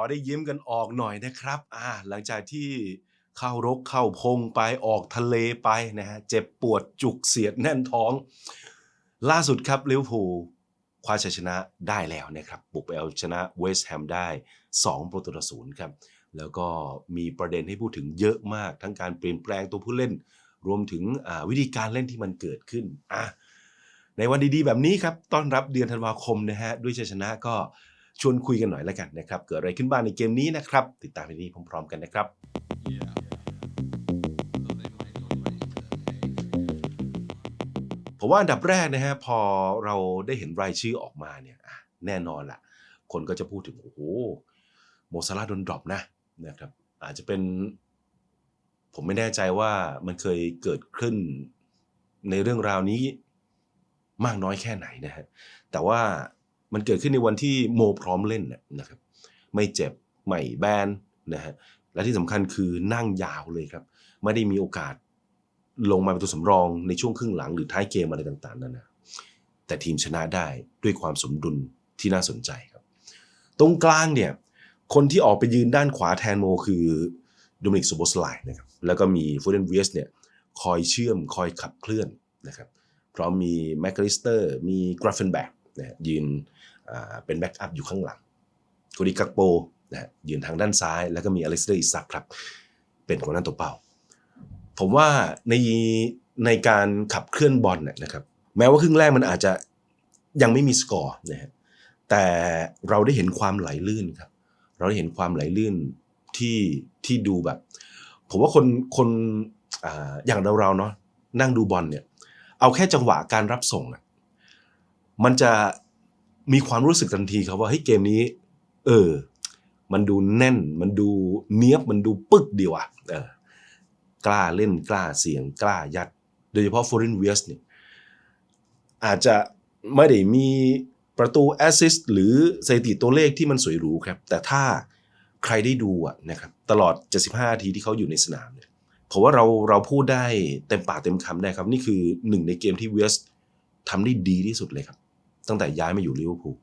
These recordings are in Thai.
อได้ยิ้มกันออกหน่อยนะครับ อ่า หลังจากที่เข้ารกเข้าพงไปออกทะเลไปนะฮะเจ็บปวดจุกเสียดแน่นท้อง ล่าสุดครับลิเวอร์พูลคว้าชัยชนะได้แล้วนะครับบุกไปเอาชนะเวสต์แฮมได้ 2 ประตูต่อศูนย์ครับ แล้วก็มีประเด็นให้พูดถึงเยอะมาก ทั้งการเปลี่ยนแปลงตัวผู้เล่น รวมถึงวิธีการเล่นที่มันเกิดขึ้นอะในวันดีๆ แบบนี้ครับ ต้อนรับเดือนธันวาคมนะฮะด้วยชัยชนะก็ ชวนคุยกันหน่อยแล้วกันนะครับ เกิดอะไรขึ้นบ้างในเกมนี้นะครับ ติดตามไปนี้พร้อมๆกันนะครับ ผมว่าอันดับแรกนะฮะพอเราได้เห็นรายชื่อออกมาเนี่ยอะแน่นอนละคนก็จะพูดถึง โอ้โหโมซาลาโดนดรอปนะนะครับ อาจจะเป็น ผมไม่แน่ใจว่ามันเคยเกิดขึ้นในเรื่องราวนี้มากน้อยแค่ไหนนะฮะแต่ว่า มันเกิดขึ้นในวันที่โมพร้อมเล่นนะครับ ไม่เจ็บไม่แบนนะฮะและที่สำคัญคือนั่งยาวเลยครับ ไม่ได้มีโอกาสลงมาเป็นตัวสำรองในช่วงครึ่งหลังหรือท้ายเกมอะไรต่างๆนั่นนะแต่ทีมชนะได้ด้วยความสมดุลที่น่าสนใจครับ ตรงกลางเนี่ยคนที่ออกไปยืนด้านขวาแทนโมคือโดมินิกซูโบสไลนะครับแล้วก็มีฟูเดนเวียสเนี่ยคอยเชื่อมคอยขับเคลื่อนนะครับพร้อมมีแมคคาลิสเตอร์มีกราฟเฟนแบก นะยืนเป็นแบ็กอัพอยู่ข้างหลังโคดิกักโปนะฮะยืนทางด้านซ้าย แล้วก็มีอเล็กซ์เดอร์อิซักครับ เป็นคนนั้นตัวเป้า ผมว่าในในการขับเคลื่อนบอลน่ะนะครับ แม้ว่าครึ่งแรกมันอาจจะยังไม่มีสกอร์นะฮะแต่เราได้เห็นความไหลลื่นครับ เราได้เห็นความไหลลื่นที่ที่ดูแบบ ผมว่าคนคนออย่างเราเราเนาะนั่งดูบอลเนี่ย เอาแค่จังหวะการรับส่งอะ มันจะมีความรู้สึกทันทีครับว่าเฮ้ยเกมนี้ เออ มันดูแน่น มันดูเนี้ยบมันดูปึ๊กดีว่ะเออกล้าเล่นกล้าเสี่ยงกล้ายัด โดยเฉพาะฟอร์เรนเวสเนี่ยอาจจะไม่ได้มีประตูแอสซิสต์หรือสถิติตัวเลขที่มันสวยหรูครับ แต่ถ้าใครได้ดูอะนะครับตลอด 75นาทีที่เขาอยู่ในสนามเนี่ยผมว่าเราเราพูดได้เต็มปากเต็มคำได้ครับ นี่คือหนึ่งในเกมที่เวสทำได้ดีที่สุดเลยครับ ตั้งแต่ย้ายมาอยู่ลิเวอร์พูล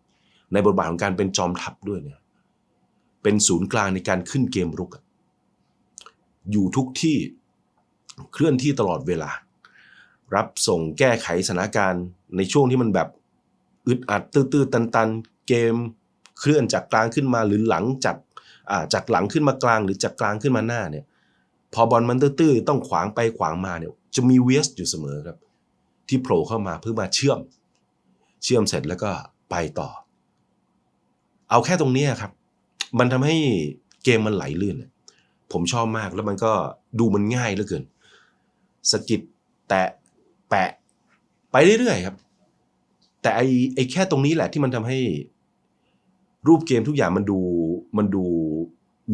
ในบทบาทของการเป็นจอมทัพด้วยเนี่ยเป็นศูนย์กลางในการขึ้นเกมรุก อยู่ทุกที่เคลื่อนที่ตลอดเวลา รับส่งแก้ไขสถานการณ์ในช่วงที่มันแบบอึดอัดตื้อๆตันๆ เกมเคลื่อนจากกลางขึ้นมาหรือหลังจากจากหลังขึ้นมากลางหรือจากกลางขึ้นมาหน้าเนี่ยพอบอลมันตื้อๆต้องขวางไปขวางมาเนี่ยจะมีเวสอยู่เสมอครับ ที่โผล่เข้ามาเพื่อมาเชื่อม เชื่อมเสร็จแล้วก็ไปต่อ เอาแค่ตรงนี้ครับ มันทำให้เกมมันไหลลื่น ผมชอบมากแล้วมันก็ดูมันง่ายเหลือเกินสกิดแตะแปะไปเรื่อยๆครับ แต่ไอไอแค่ตรงนี้แหละที่มันทำให้รูปเกมทุกอย่างมันดูมันดู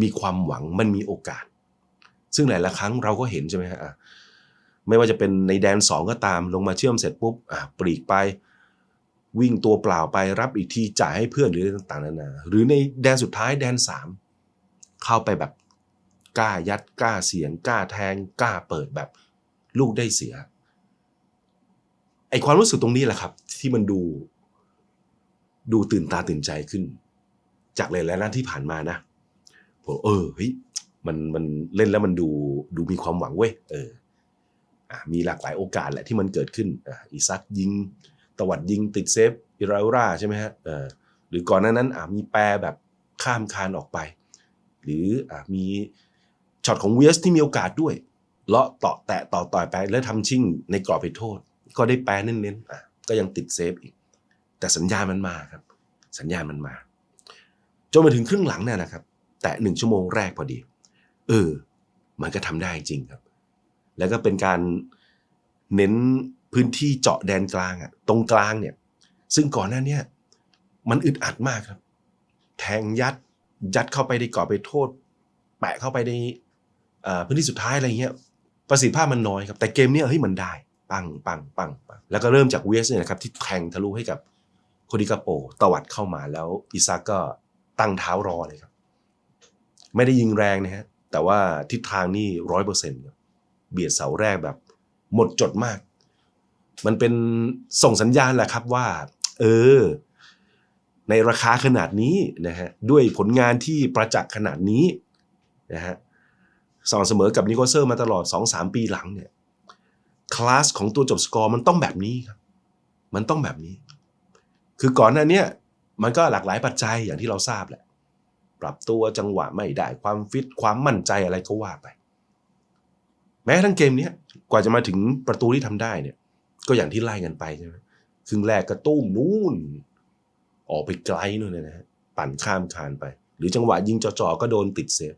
มีความหวังมันมีโอกาส ซึ่งหลายๆครั้งเราก็เห็นใช่ไหมฮะไม่ว่าจะเป็นในแดนสองก็ตามลงมาเชื่อมเสร็จปุ๊บอะปลีกไป วิ่งตัวเปล่าไปรับอีกทีจ่ายให้เพื่อนหรืออะไรต่างๆนานาหรือในแดนสุดท้ายแดนสามเข้าไปแบบกล้ายัดกล้าเสียงกล้าแทงกล้าเปิดแบบลูกได้เสียไอความรู้สึกตรงนี้แหละครับ ที่มันดู ดูตื่นตาตื่นใจขึ้น จากหลายๆนัดที่ผ่านมานะผมเออเฮ้ยมันมันเล่นแล้วมันดูดูมีความหวังเว้ยเอออมีหลากหลายโอกาสแหละที่มันเกิดขึ้นอะอีซักยิง ตวัดยิงติดเซฟอิราราใช่ไหมฮะเออหรือก่อนหน้านั้นอะมีแปรแบบข้ามคานออกไป หรืออะมีช็อตของเวสที่มีโอกาสด้วยเลาะต่อแตะต่อต่อยไปแล้วทำชิ่งในกรอบไปโทษ ก็ได้แปรเน้นๆอะก็ยังติดเซฟอีก แต่สัญญาณมันมาครับ สัญญาณมันมาจนมาถึงครึ่งหลังเนี่ยนะครับ แต่หนึ่งชั่วโมงแรกพอดี เออ มันก็ทำได้จริงครับ แล้วก็เป็นการเน้น พื้นที่เจาะแดนกลางอะตรงกลางเนี่ย ซึ่งก่อนหน้านี้มันอึดอัดมากครับ แทงยัดยัดเข้าไปในกรอบไปโทษ แปะเข้าไปในพื้นที่สุดท้ายอะไรเงี้ยประสิทธิภาพมันน้อยครับ แต่เกมเนี้ยเฮ้ยมันได้ ปังปังปังปังแล้วก็เริ่มจากเวสเนี่ยนะครับที่แทงทะลุให้กับโคดิกาโปตวัดเข้ามาแล้วอิซากก็ตั้งเท้ารอเลยครับ ไม่ได้ยิงแรงนะฮะแต่ว่าทิศทางนี่ร้อยเปอร์เซ็นต์เบียดเสาแรกแบบ หมดจดมาก มันเป็นส่งสัญญาณแหละครับว่า เออ ในราคาขนาดนี้นะฮะด้วยผลงานที่ประจักษ์ขนาดนี้นะฮะสม่ำเสมอกับนิโคเซอร์มาตลอด 2-3 ปีหลังเนี่ยคลาสของตัวจบสกอร์มันต้องแบบนี้ครับ มันต้องแบบนี้ คือก่อนหน้านี้มันก็หลากหลายปัจจัยอย่างที่เราทราบแหละ ปรับตัวจังหวะไม่ได้ความฟิตความมั่นใจอะไรก็ว่าไป แม้ทั้งเกมนี้กว่าจะมาถึงประตูที่ทำได้เนี่ย ก็อย่างที่ไล่กันไปใช่ไหมครึ่งแรกก็ตุ้มนู่น ออกไปไกลนู่นเลยนะฮะปั่นข้ามคานไป หรือจังหวะยิงจ่อๆก็โดนติดเซฟ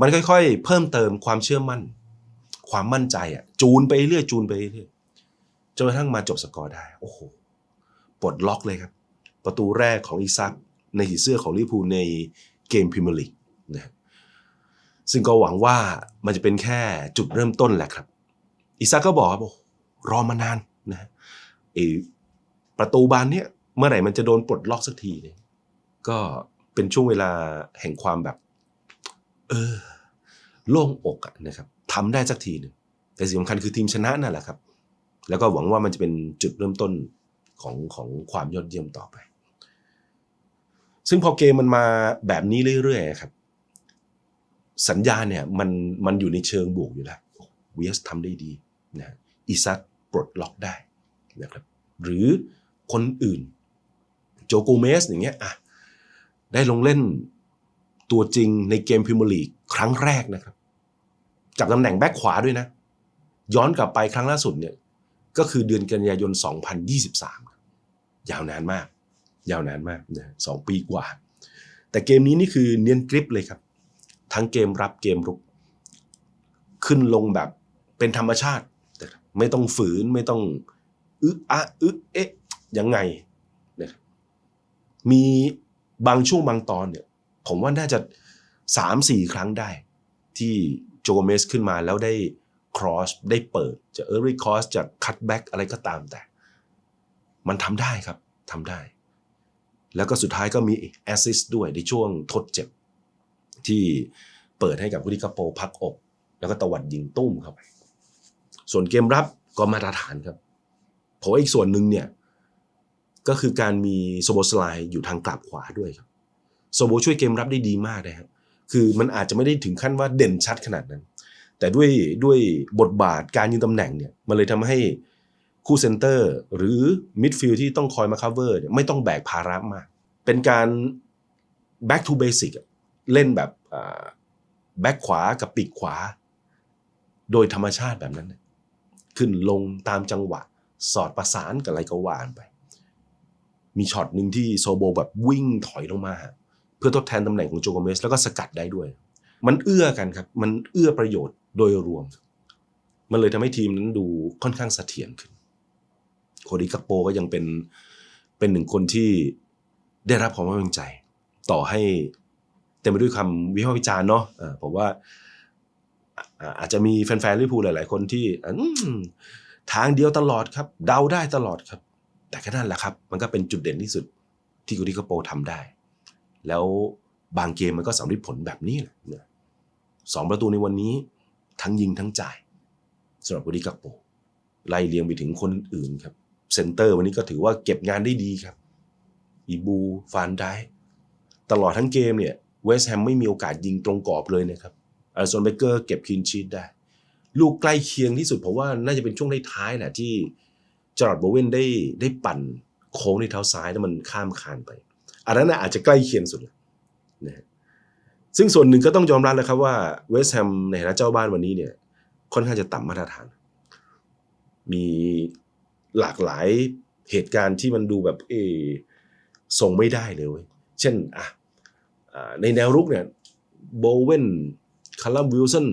มันค่อยๆ เพิ่มเติมความเชื่อมั่น ความมั่นใจอะ จูนไปเรื่อยจูนไปเรื่อยจนกระทั่งมาจบสกอร์ได้ โอ้โหปลดล็อกเลยครับ ประตูแรกของอีซักในสีเสื้อของลิพูในเกมพรีเมียร์ลีกนะซึ่งก็หวังว่ามันจะเป็นแค่จุดเริ่มต้นแหละครับ อีซักก็บอกว่าโอ้รอมานาน นะฮะไอประตูบานเนี้ยเมื่อไหร่มันจะโดนปลดล็อกสักทีเนี่ยก็เป็นช่วงเวลาแห่งความแบบ เออ โล่งอกอะนะครับทำได้สักทีหนึ่งแต่สิ่งสำคัญคือทีมชนะนั่นแหละครับ แล้วก็หวังว่ามันจะเป็นจุดเริ่มต้นของของความยอดเยี่ยมต่อไป ซึ่งพอเกมมันมาแบบนี้เรื่อยๆครับ สัญญาเนี่ยมันมันอยู่ในเชิงบวกอยู่แล้วเวสทำได้ดีนะอีซัก ปลดล็อกได้นะครับหรือคนอื่นโจโกเมสอย่างเงี้ยอะได้ลงเล่นตัวจริงในเกมพรีเมียร์ลีกครั้งแรกนะครับ กับตำแหน่งแบ็คขวาด้วยนะ ย้อนกลับไปครั้งล่าสุดเนี่ยก็คือเดือนกันยายน 2023ครับยาวนานมาก ยาวนานมากนะสองปีกว่า แต่เกมนี้นี่คือเนียนกริปเลยครับ ทั้งเกมรับเกมรุก ขึ้นลงแบบเป็นธรรมชาติ ไม่ต้องฝืนไม่ต้องอึะอะอึะเอ๊ะยังไงนะมีบางช่วงบางตอนเนี่ย ผมว่าน่าจะสามสี่ครั้งได้ ที่โจเมสขึ้นมาแล้วได้ครอสได้เปิดจะเออร์รี่ครอสจะคัตแบ็กอะไรก็ตามแต่ มันทำได้ครับทำได้ แล้วก็สุดท้ายก็มีแอสซิสด้วยในช่วงทดเจ็บ ที่เปิดให้กับวุฒิกาโปพักอก แล้วก็ตวัดยิงตุ้มเข้าไป ส่วนเกมรับก็มาตรฐานครับผมว่าอีกส่วนหนึ่งเนี่ยก็คือการมีโซโบสไลด์อยู่ทางกลับขวาด้วยครับโซโบช่วยเกมรับได้ดีมากนะครับคือมันอาจจะไม่ได้ถึงขั้นว่าเด่นชัดขนาดนั้น แต่ด้วยด้วยบทบาทการยืนตำแหน่งเนี่ยมันเลยทำให้คู่เซนเตอร์หรือมิดฟิลด์ที่ต้องคอยมาคัฟเวอร์เนี่ยไม่ต้องแบกภาระมาก เป็นการ back to basic เล่นแบบแบ็คขวากับปีกขวา โดยธรรมชาติแบบนั้น ขึ้นลงตามจังหวะ สอดประสานกับอะไรก็วานไป มีช็อตหนึ่งที่โซโบแบบวิ่งถอยลงมาเพื่อทดแทนตำแหน่งของโจโกเมสแล้วก็สกัดได้ด้วย มันเอื้อกันครับ มันเอื้อประโยชน์โดยรวม มันเลยทำให้ทีมนั้นดูค่อนข้างเสถียรขึ้น โคดิกักโปก็ยังเป็นเป็นหนึ่งคนที่ได้รับความไว้วางใจ ต่อให้เต็มไปด้วยคำวิพากษ์วิจารณ์เนาะะผมว่า อาจจะมีแฟนๆลิพูหลาย ๆ คนที่ทางเดียวตลอดครับ เดาได้ตลอดครับ แต่ก็นั่นแหละครับ มันก็เป็นจุดเด่นที่สุดที่กุดิกาโปทำได้ แล้วบางเกมมันก็สำเร็จผลแบบนี้แหละสองประตูในวันนี้ทั้งยิงทั้งจ่ายสำหรับกุดิกาโปไล่เรียงไปถึงคนอื่นครับเซนเตอร์วันนี้ก็ถือว่าเก็บงานได้ดีครับ อีบูฟานได้ ตลอดทั้งเกมเนี่ยเวสแฮมไม่มีโอกาสยิงตรงกรอบเลยนะครับ อาร์ซนเบเกอร์เก็บคินชีตได้ ลูกใกล้เคียงที่สุดผมว่าน่าจะเป็นช่วงท้ายๆแหละที่จอร์ดโบเวนได้ได้ปั่นโค้งในเท้าซ้ายแล้วมันข้ามคานไป อันนั้นอาจจะใกล้เคียงสุดนะซึ่งส่วนหนึ่งก็ต้องยอมรับแล้วครับว่าเวสต์แฮมในฐานะเจ้าบ้านวันนี้เนี่ย ค่อนข้างจะต่ำมาตรฐาน มีหลากหลายเหตุการณ์ที่มันดูแบบเอส่งไม่ได้เลยเว้ยเช่นอะในแนวรุกเนี่ยโบเวน คาร์ลวิลสัน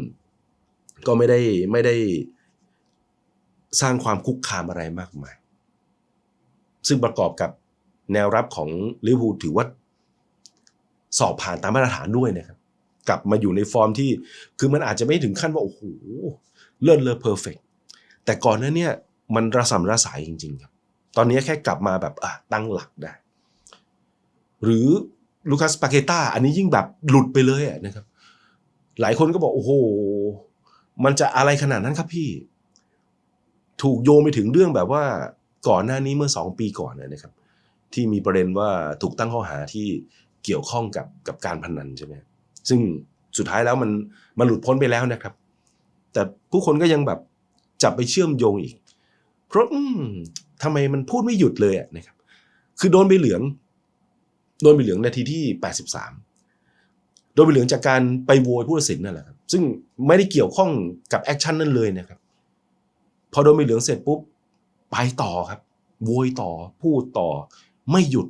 ก็ไม่ได้ไม่ได้สร้างความคุกคามอะไรมากมาย ซึ่งประกอบกับแนวรับของลิเวอร์พูลถือว่า สอบผ่านตามมาตรฐานด้วยนะครับ กลับมาอยู่ในฟอร์มที่คือมันอาจจะไม่ถึงขั้นว่า โอ้โห เลิศเลอเพอร์เฟกแต่ก่อนนั้นเนี่ย มันระสำระสายจริง ๆ ครับ ตอนนี้แค่กลับมาแบบอะตั้งหลักได้ หรือลูคัสปาเกต้าอันนี้ยิ่งแบบหลุดไปเลยนะครับ หลายคนก็บอกโอ้โห มันจะอะไรขนาดนั้นครับพี่ ถูกโยงไปถึงเรื่องแบบว่าก่อนหน้านี้เมื่อสองปีก่อนนะครับ ที่มีประเด็นว่าถูกตั้งข้อหาที่เกี่ยวข้องกับกับการพนันใช่ไหมซึ่งสุดท้ายแล้วมันมันหลุดพ้นไปแล้วนะครับ แต่ผู้คนก็ยังแบบจับไปเชื่อมโยงอีก เพราะอืมทำไมมันพูดไม่หยุดเลยอะนะครับ คือโดนใบเหลือง โดนใบเหลืองนาทีที่83โดนใบเหลืองจากการไปโวยผู้ตัดสินนั่นแหละครับซึ่งไม่ได้เกี่ยวข้องกับแอคชั่นนั่นเลยนะครับ พอโดนใบเหลืองเสร็จปุ๊บไปต่อครับโวยต่อพูดต่อ ไม่หยุด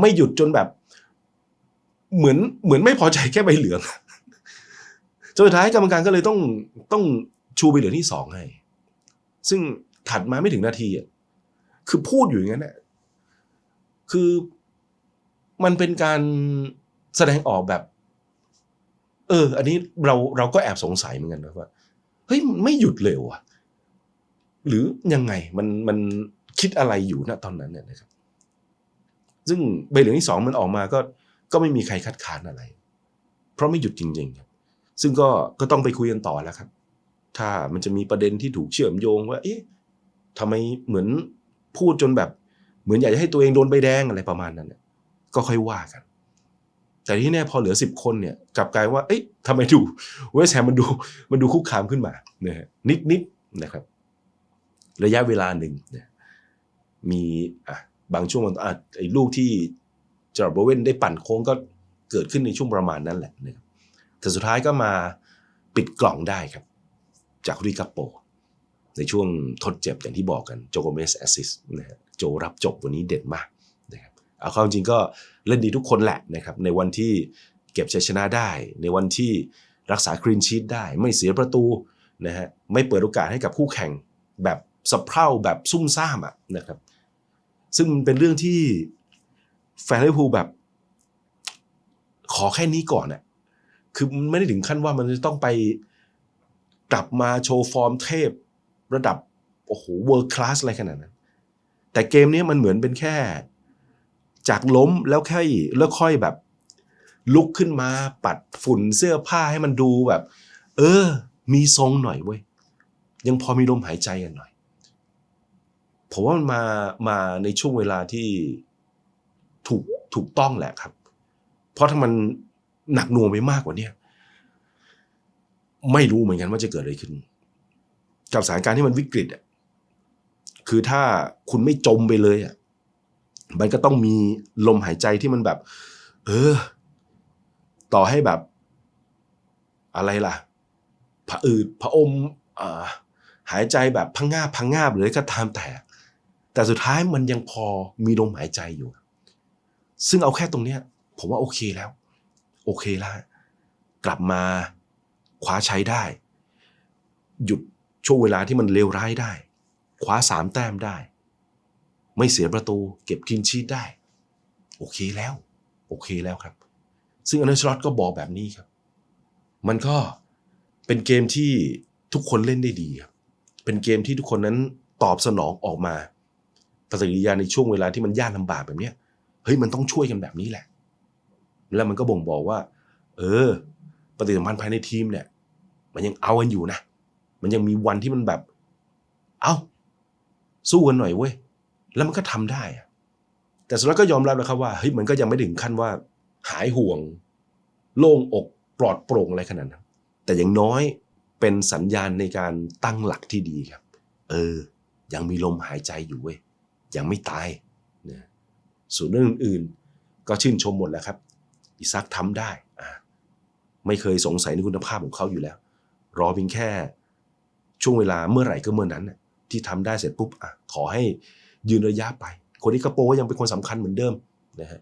ไม่หยุดจนแบบ เหมือนเหมือนไม่พอใจแค่ใบเหลืองจนสุดท้ายกรรมการก็เลยต้องต้องชูใบเหลืองที่สองให้ ซึ่งถัดมาไม่ถึงนาทีอะคือพูดอยู่อย่างนั้นแหละคือมันเป็นการแสดงออกแบบ เออ อันนี้เราเราก็แอบสงสัยเหมือนกันนะว่าเฮ้ยไม่หยุดเลยว่ะ หรือยังไงมันมันคิดอะไรอยู่ณตอนนั้นเนี่ยนะครับ ซึ่งใบเหลืองที่สองมันออกมาก็ก็ไม่มีใครคัดค้านอะไร เพราะไม่หยุดจริงๆครับซึ่งก็ก็ต้องไปคุยกันต่อแล้วครับ ถ้ามันจะมีประเด็นที่ถูกเชื่อมโยงว่า เอ๊ะทำไมเหมือนพูดจนแบบ เหมือนอยากจะให้ตัวเองโดนใบแดงอะไรประมาณนั้นเนี่ยก็ค่อยว่ากัน แต่ที่แน่พอเหลือสิบคนเนี่ยกลับกลายว่าเอ๊ะทำไมดูเวสแฮมมันดูมันดูคุกคามขึ้นมานะฮะนิดนิดๆนะครับ ระยะเวลาหนึ่งเนี่ยมีอะบางช่วงมันอะไอ้ลูกที่จอร์ดโบเวนได้ปั่นโค้งก็เกิดขึ้นในช่วงประมาณนั้นแหละนะครับแต่สุดท้ายก็มาปิดกล่องได้ครับ จากริกาโป ในช่วงทดเจ็บอย่างที่บอกกันโจโกเมสแอสซิสนะฮะโจรับจบวันนี้เด็ดมาก เอาเข้าจริงก็เล่นดีทุกคนแหละนะครับในวันที่เก็บชัยชนะได้ ในวันที่รักษาคลีนชีตได้ ไม่เสียประตูนะฮะไม่เปิดโอกาสให้กับคู่แข่งแบบสะเพร่าแบบซุ่มซ่ามอะนะครับ ซึ่งมันเป็นเรื่องที่แฟนลิเวอร์พูลแบบ ขอแค่นี้ก่อนอะคือมันไม่ได้ถึงขั้นว่ามันจะต้องไปกลับมาโชว์ฟอร์มเทพระดับ โอ้โหเวิร์คลาสอะไรขนาดนั้น แต่เกมนี้มันเหมือนเป็นแค่ จากล้มแล้วค่อยแล้วค่อยแบบ ลุกขึ้นมาปัดฝุ่นเสื้อผ้าให้มันดูแบบ เออ มีทรงหน่อยเว้ยยังพอมีลมหายใจกันหน่อยผมว่ามันมามาในช่วงเวลาที่ถูกถูกต้องแหละครับ เพราะถ้ามันหนักหน่วงไปมากกว่าเนี้ไม่รู้เหมือนกันว่าจะเกิดอะไรขึ้น กับสถานการณ์ที่มันวิกฤตอะคือถ้าคุณไม่จมไปเลยอะ มันก็ต้องมีลมหายใจที่มันแบบ เออ ต่อให้แบบ อะไรล่ะผะอืดผะอมอ่าหายใจแบบพังงาบพังงาบเลยก็ตามแต่ แต่สุดท้ายมันยังพอมีลมหายใจอยู่ ซึ่งเอาแค่ตรงเนี้ย ผมว่าโอเคแล้ว โอเคแล้วกลับมาคว้าใช้ได้ หยุดช่วงเวลาที่มันเลวร้ายได้ คว้าสามแต้มได้ ไม่เสียประตูเก็บคลีนชีตได้ โอเคแล้ว โอเคแล้วครับ ซึ่งอเนสลอตก็บอกแบบนี้ครับ มันก็เป็นเกมที่ทุกคนเล่นได้ดีครับ เป็นเกมที่ทุกคนนั้นตอบสนองออกมาปฏิกิริยาในช่วงเวลาที่มันยากลำบากแบบเนี้ยเฮ้ยมันต้องช่วยกันแบบนี้แหละ แล้วมันก็บ่งบอกว่า เออ ปฏิสัมพันธ์ภายในทีมเนี่ย มันยังเอากันอยู่นะ มันยังมีวันที่มันแบบ เอ้า สู้กันหน่อยเว้ย แล้วมันก็ทำได้อะแต่สุดท้ายก็ยอมรับแล้วครับว่าเฮ้ยมันก็ยังไม่ถึงขั้นว่าหายห่วง โล่งอกปลอดโปร่งอะไรขนาดนั้นแต่อย่างน้อยเป็นสัญญาณในการตั้งหลักที่ดีครับ เออ ยังมีลมหายใจอยู่เว้ยยังไม่ตายนะส่วนเรื่องอื่นๆ ก็ชื่นชมหมดแล้วครับ อิซักทำได้อ่าไม่เคยสงสัยในคุณภาพของเขาอยู่แล้ว รอเพียงแค่ ช่วงเวลาเมื่อไหร่ก็เมื่อนั้นที่ทำได้เสร็จปุ๊บอะขอให้ ยืนระยะไป คนที่กระโปรก็ยังเป็นคนสำคัญเหมือนเดิมนะฮะ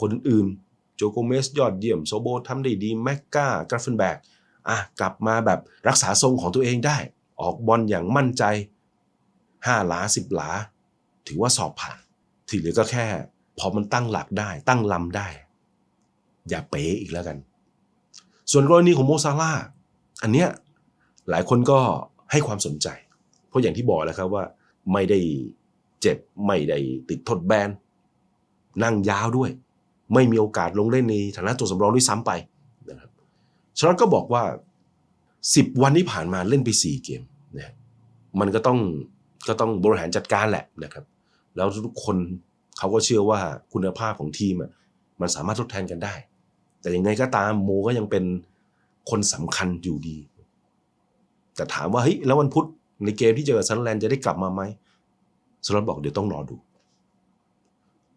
คนอื่นๆโจโกเมสยอดเยี่ยมโซโบทำได้ดีแมกกากราฟเฟนแบกอะกลับมาแบบรักษาทรงของตัวเองได้ ออกบอลอย่างมั่นใจห้าหลาสิบหลา ถือว่าสอบผ่านที่เหลือก็แค่ พอมันตั้งหลักได้ตั้งลำได้ อย่าเป๋อีกแล้วกัน ส่วนกรณีของโมซาร่าอันเนี้ยหลายคนก็ให้ความสนใจ เพราะอย่างที่บอกแล้วครับว่าไม่ได้ เจ็บไม่ได้ติดทดแบน นั่งยาวด้วย ไม่มีโอกาสลงเล่นในฐานะตัวสำรองด้วยซ้ำไปนะครับชลอตก็บอกว่า 10 วันที่ผ่านมาเล่นไป 4 เกมนะมันก็ต้องก็ต้องบริหารจัดการแหละนะครับ แล้วทุกคนเขาก็เชื่อว่าคุณภาพของทีมอะมันสามารถทดแทนกันได้ แต่ยังไงก็ตามโมก็ยังเป็นคนสำคัญอยู่ดี แต่ถามว่าเฮ้ยแล้ววันพุธในเกมที่เจอกับซันแลนด์จะได้กลับมาไหม สล็อตบอกเดี๋ยวต้องรอดู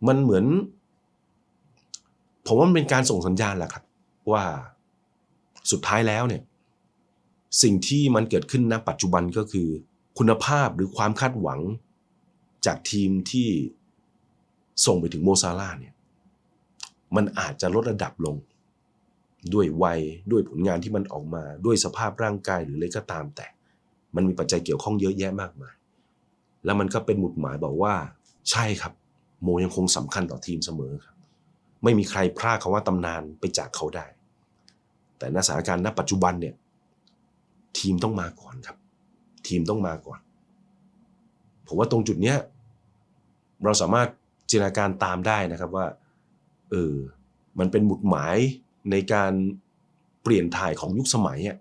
มันเหมือน ผมว่ามันเป็นการส่งสัญญาณแหละครับ ว่าสุดท้ายแล้วเนี่ย สิ่งที่มันเกิดขึ้นณปัจจุบันก็คือ คุณภาพหรือความคาดหวังจากทีมที่ส่งไปถึงโมซาลาเนี่ย มันอาจจะลดระดับลง ด้วยวัยด้วยผลงานที่มันออกมาด้วยสภาพร่างกายหรืออะไรก็ตามแต่ มันมีปัจจัยเกี่ยวข้องเยอะแยะมากมาย แล้วมันก็เป็นหมุดหมายบอกว่า ใช่ครับ โมยังคงสำคัญต่อทีมเสมอครับ ไม่มีใครพลาดคำว่าตำนานไปจากเขาได้ แต่ณสถานการณ์ณปัจจุบันเนี่ย ทีมต้องมาก่อนครับ ทีมต้องมาก่อน ผมว่าตรงจุดเนี้ยเราสามารถจินตนาการตามได้นะครับว่าเออมันเป็นหมุดหมายในการเปลี่ยนถ่ายของยุคสมัยอะ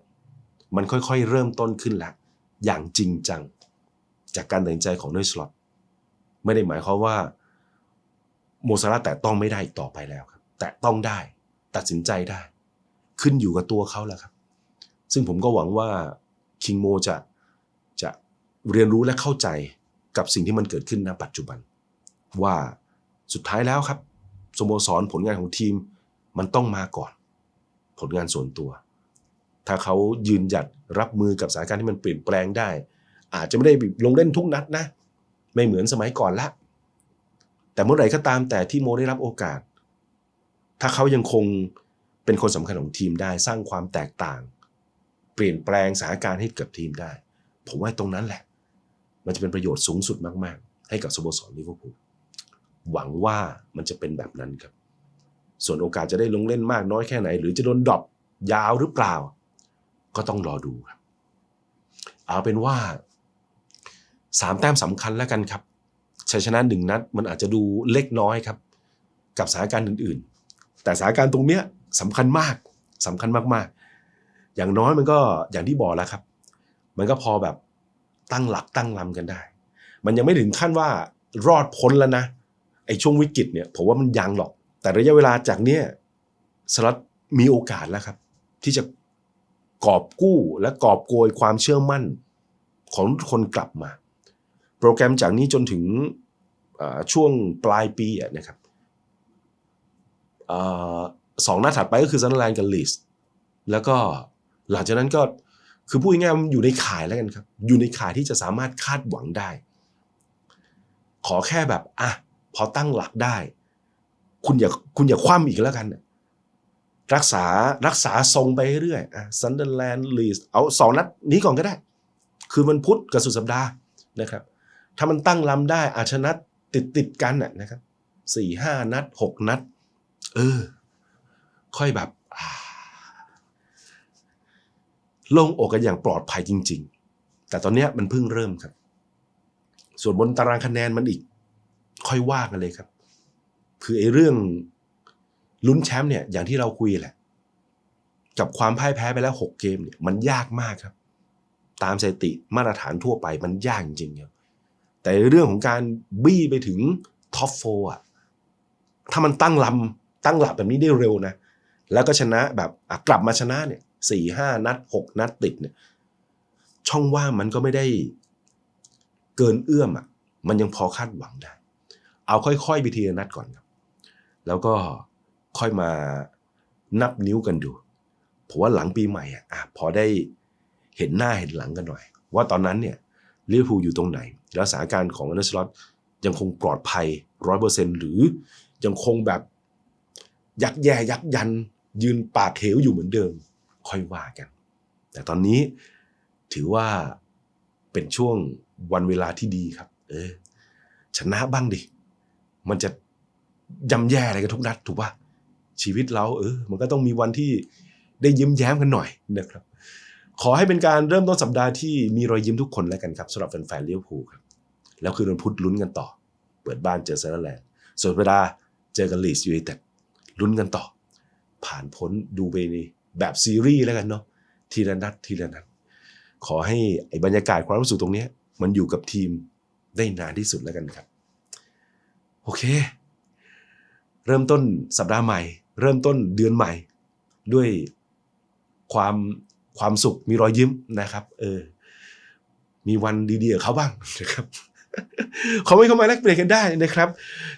มันค่อยๆ เริ่มต้นขึ้นแล้วอย่างจริงจัง จากการตัดสินใจของเนยสล็อตไม่ได้หมายความว่าโมซาร่าแต่ต้องไม่ได้อีกต่อไปแล้วครับ แต่ต้องได้ตัดสินใจได้ ขึ้นอยู่กับตัวเขาแล้วครับ ซึ่งผมก็หวังว่าคิงโมจะจะเรียนรู้และเข้าใจกับสิ่งที่มันเกิดขึ้นณปัจจุบัน ว่าสุดท้ายแล้วครับสโมสรผลงานของทีมมันต้องมาก่อน ผลงานส่วนตัว ถ้าเขายืนหยัดรับมือกับสถานการณ์ที่มันเปลี่ยนแปลงได้ อาจจะไม่ได้ลงเล่นทุกนัดนะ ไม่เหมือนสมัยก่อนละ แต่เมื่อไหร่ก็ตามแต่ที่โมได้รับโอกาส ถ้าเขายังคงเป็นคนสำคัญของทีมได้สร้างความแตกต่าง เปลี่ยนแปลงสถานการณ์ให้กับทีมได้ ผมว่าตรงนั้นแหละ มันจะเป็นประโยชน์สูงสุดมาก ๆ ให้กับสโมสรลิเวอร์พูลหวังว่ามันจะเป็นแบบนั้นครับ ส่วนโอกาสจะได้ลงเล่นมากน้อยแค่ไหน หรือจะโดนดรอปยาวหรือเปล่า ก็ต้องรอดูครับ เอาเป็นว่า สามแต้มสำคัญแล้วกันครับชัยชนะหนึ่งนัดมันอาจจะดูเล็กน้อยครับ กับสถานการณ์อื่นๆ แต่สถานการณ์ตรงเนี้ยสำคัญมากสำคัญมากๆ อย่างน้อยมันก็อย่างที่บอกแล้วครับ มันก็พอแบบตั้งหลักตั้งลำกันได้ มันยังไม่ถึงขั้นว่ารอดพ้นแล้วนะไอ้ช่วงวิกฤตเนี่ยผมว่ามันยังหรอก แต่ระยะเวลาจากเนี้ยสลัดมีโอกาสแล้วครับ ที่จะกอบกู้และกอบโกยความเชื่อมั่นของคนกลับมา โปรแกรมจากนี้จนถึงช่วงปลายปีอะนะครับอสองนัดถัดไปก็คือซันเดอร์แลนด์กับลีสแล้วก็หลังจากนั้นก็คือพูดง่ายๆอยู่ในข่ายแล้วกันครับ อยู่ในข่ายที่จะสามารถคาดหวังได้ ขอแค่แบบอะพอตั้งหลักได้ คุณอย่าคุณอย่าคว่ำอีกแล้วกัน รักษารักษาทรงไปเรื่อยๆอะซันเดอร์แลนด์ลีสเอาสองนัดนี้ก่อนก็ได้ คือมันพุธกับสุดสัปดาห์นะครับ ถ้ามันตั้งลำได้อาชนะติดติดกันน่ะนะครับสี่ห้านัดหกนัด เออ ค่อยแบบโล่งอกกันอย่างปลอดภัยจริง ๆ แต่ตอนเนี้ยมันเพิ่งเริ่มครับ ส่วนบนตารางคะแนนมันอีก ค่อยว่ากันเลยครับ คือไอ้เรื่องลุ้นแชมป์เนี่ยอย่างที่เราคุยแหละ กับความพ่ายแพ้ไปแล้วหกเกมเนี่ยมันยากมากครับ ตามสถิติมาตรฐานทั่วไปมันยากจริงๆครับ แต่เรื่องของการบี้ไปถึงท็อปโฟอะถ้ามันตั้งลำตั้งหลับแบบนี้ได้เร็วนะ แล้วก็ชนะแบบกลับมาชนะเนี่ยสี่ห้านัดหกนัดติดเนี่ย ช่องว่างมันก็ไม่ได้เกินเอื้อมอะ มันยังพอคาดหวังได้ เอาค่อยๆไปทีละนัดก่อนครับ แล้วก็ค่อยมานับนิ้วกันดูผมว่าหลังปีใหม่อะอะพอได้เห็นหน้าเห็นหลังกันหน่อย ว่าตอนนั้นเนี่ยลิเวอร์พูลอยู่ตรงไหน แล้วสถานการณ์ของอันเดอร์สล็อตยังคงปลอดภัยร้อยเปอร์เซ็นหรือยังคงแบบยักแย่ยักยัน ยืนปากเหวอยู่เหมือนเดิม ค่อยว่ากัน แต่ตอนนี้ถือว่าเป็นช่วงวันเวลาที่ดีครับ เออ ชนะบ้างดิ มันจะยำแย่อะไรกันทุกนัดถูกป่ะชีวิตเรา เออ มันก็ต้องมีวันที่ได้ยิ้มแย้มกันหน่อยนะครับ ขอให้เป็นการเริ่มต้นสัปดาห์ที่มีรอยยิ้มทุกคนแล้วกันครับสำหรับแฟนๆเลี้ยวภูครับแล้วคือวันพุธลุ้นกันต่อ เปิดบ้านเจอเซอร์แลนด์ส่วนเวลาเจอกันลีสยูไนเต็ดลุ้นกันต่อ ผ่านพ้นดูไปในแบบซีรีส์แล้วกันเนาะทีละนัดทีละนัดขอให้ไอ้บรรยากาศความรู้สึกตรงนี้มันอยู่กับทีมได้นานที่สุดแล้วกันครับ โอเค เริ่มต้นสัปดาห์ใหม่ เริ่มต้นเดือนใหม่ ด้วยความ ความสุขมีรอยยิ้มนะครับ เออ มีวันดีๆกับเขาบ้างนะครับคอมเมนต์เข้ามาแลกเปลี่ยนกันได้นะครับ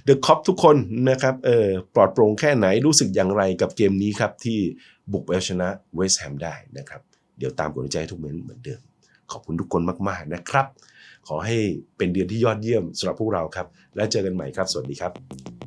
เดอะคอปทุกคนนะครับเออปลอดโปร่งแค่ไหนรู้สึกอย่างไรกับเกมนี้ครับ ที่บุกไปเอาชนะเวสต์แฮมได้นะครับ เดี๋ยวตามกดใจทุกเมนเหมือนเดิม ขอบคุณทุกคนมากๆนะครับ ขอให้เป็นเดือนที่ยอดเยี่ยมสำหรับพวกเราครับ แล้วเจอกันใหม่ครับ สวัสดีครับ